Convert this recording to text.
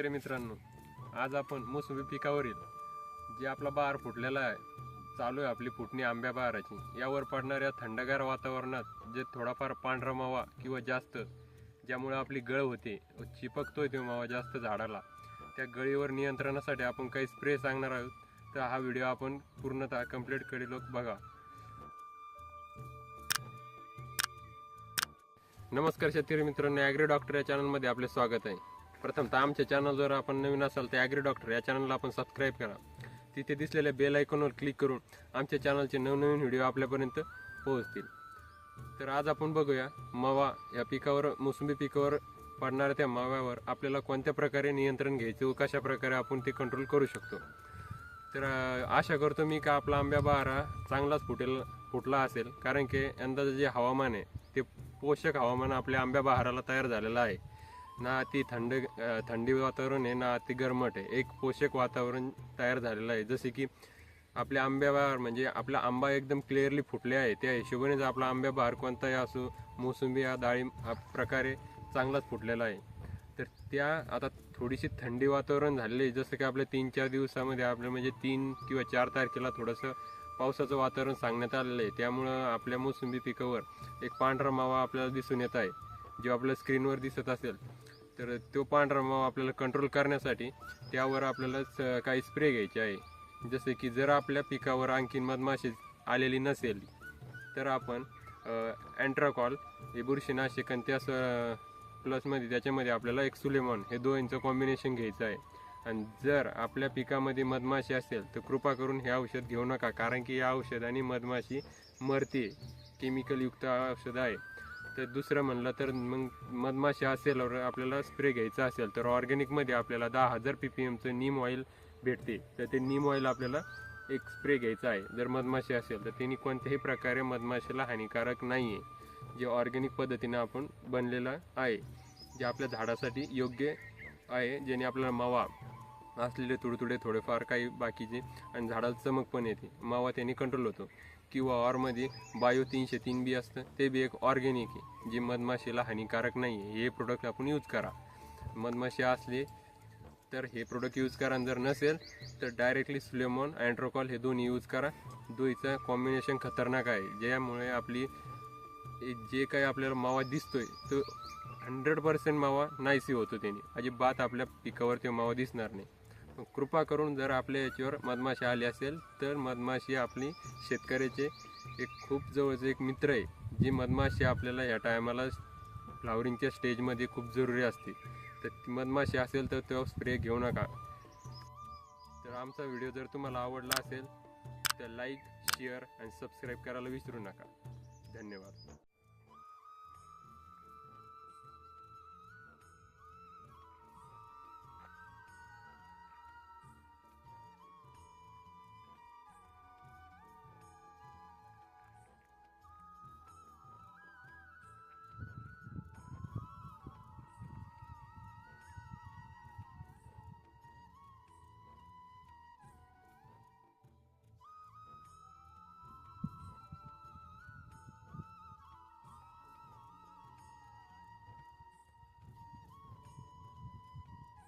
शेतकरी मित्रांनो आज आपण मोसंबी पिकावरील जे आपला बहार फुटलेला आहे चालू आहे आपली फुटणी आंब्या बहाराची यावर पडणाऱ्या थंडगार वातावरणात जे थोडाफार पांढरा मावा किंवा जास्त ज्यामुळे आपली गळ होते व चिपकतोय तो मावा जास्त झाडाला. त्या गळीवर नियंत्रणासाठी आपण काही स्प्रे सांगणार आहोत. तर हा व्हिडिओ आपण पूर्णतः कंप्लीटकडे बघा. नमस्कार शेतकरी मित्रांनो ॲग्री डॉक्टर या चॅनलमध्ये आपले स्वागत आहे. प्रथमतः आमच्या चॅनलवर आपण नवीन असाल तर ॲग्री डॉक्टर या चॅनलला आपण सबस्क्राईब करा. तिथे दिसलेल्या बेल आयकॉनवर क्लिक करून आमच्या चॅनलचे नवनवीन व्हिडिओ आपल्यापर्यंत पोहोचतील. तर आज आपण बघूया मावा या पिकावर मोसंबी पिकावर पडणाऱ्या त्या माव्यावर आपल्याला कोणत्या प्रकारे नियंत्रण घ्यायचे व कशा प्रकारे आपण ते कंट्रोल करू शकतो. तर आशा करतो मी का आपला आंब्या बहारा चांगलाच फुटेल फुटला असेल. कारण की यंदाचं जे हवामान आहे ते पोषक हवामान आपल्या आंब्या बहाराला तयार झालेलं आहे. ना अति थंड थंडी वातावरण आहे ना अति गरमट आहे. एक पोषक वातावरण तयार झालेलं आहे. जसे की आपल्या आंब्याबाहेर म्हणजे आपला आंबा एकदम क्लिअरली फुटले आहे. त्या हिशोबाने जर आपला आंब्याबाहेर कोणताही असो मोसंबी हा डाळिंब हा प्रकारे चांगलाच फुटलेला आहे. तर त्या आता थोडीशी थंडी वातावरण झालेली आहे. जसं की आपल्या तीन चार दिवसामध्ये आपल्या म्हणजे तीन किंवा चार तारखेला थोडंसं पावसाचं वातावरण सांगण्यात आलेलं आहे. त्यामुळं आपल्या मोसंबी पिकावर एक पांढरा मावा आपल्याला दिसून येत आहे. जो आपल्या स्क्रीनवर दिसत असेल तर तो पांढरा मावा आपल्याला कंट्रोल करण्यासाठी त्यावर आपल्याला स- काही स्प्रे घ्यायचे आहे. जसे की जर आपल्या पिकावर आणखीन मधमाशी आलेली नसेल तर आपण अँट्राकॉल हे बुरशीनाशक आणि त्या स- प्लसमध्ये त्याच्यामध्ये आपल्याला एक सुलेमॉन हे दोनचं कॉम्बिनेशन घ्यायचं आहे. आणि जर आपल्या पिकामध्ये मधमाशी असेल तर कृपा करून हे औषध घेऊ नका कारण की या औषधाने मधमाशी मरते. केमिकलयुक्त औषध आहे. तर दुसरं म्हणलं तर मग मधमाशी असेलवर आपल्याला स्प्रे घ्यायचा असेल तर ऑर्गॅनिकमध्ये आपल्याला दहा हजार पी पी एमचं नीम ऑइल भेटते. तर ते नीम ऑइल आपल्याला एक स्प्रे घ्यायचा आहे. जर मधमाशी असेल तर त्यांनी कोणत्याही प्रकारे मधमाशीला हानिकारक नाही आहे जे ऑर्गॅनिक पद्धतीने आपण बनलेलं आहे. जे आपल्या झाडासाठी योग्य आहे. ज्याने आपल्याला मावा असलेले तुडतुडे थोडेफार काही बाकीचे आणि झाडाला चमक पण येते. मावा त्याने कंट्रोल होतो. किंवा ऑरमध्ये बायो तीनशे तीन बी असतं. ते बी एक ऑर्गॅनिक आहे. जे मधमाशीला हानिकारक नाही आहे. हे प्रोडक्ट आपण यूज करा. मधमाशी असले तर हे प्रोडक्ट यूज करा. जर नसेल तर डायरेक्टली सुलेमॉन अँड्रोकॉल हे दोन्ही यूज करा. दोईचं कॉम्बिनेशन खतरनाक आहे. ज्यामुळे आपली जे काही आपल्याला मावा दिसतोय तो हंड्रेड पर्सेंट मावा नाहीसी होतो त्याने. अजिबात आपल्या पिकावर ते मावा दिसणार नाही. कृपा करून जर आपल्या याच्यावर मधमाशी आली असेल तर मधमाशी आपली शेतकऱ्याचे एक खूप जवळचे एक मित्र आहे जी मधमाशी आपल्याला या टायमाला फ्लावरिंगच्या स्टेजमध्ये खूप जरुरी असते. तर ती मधमाशी असेल तर तो स्प्रे घेऊ नका. तर आमचा व्हिडिओ जर तुम्हाला आवडला असेल तर लाईक शेअर आणि सबस्क्राईब करायला विसरू नका. धन्यवाद.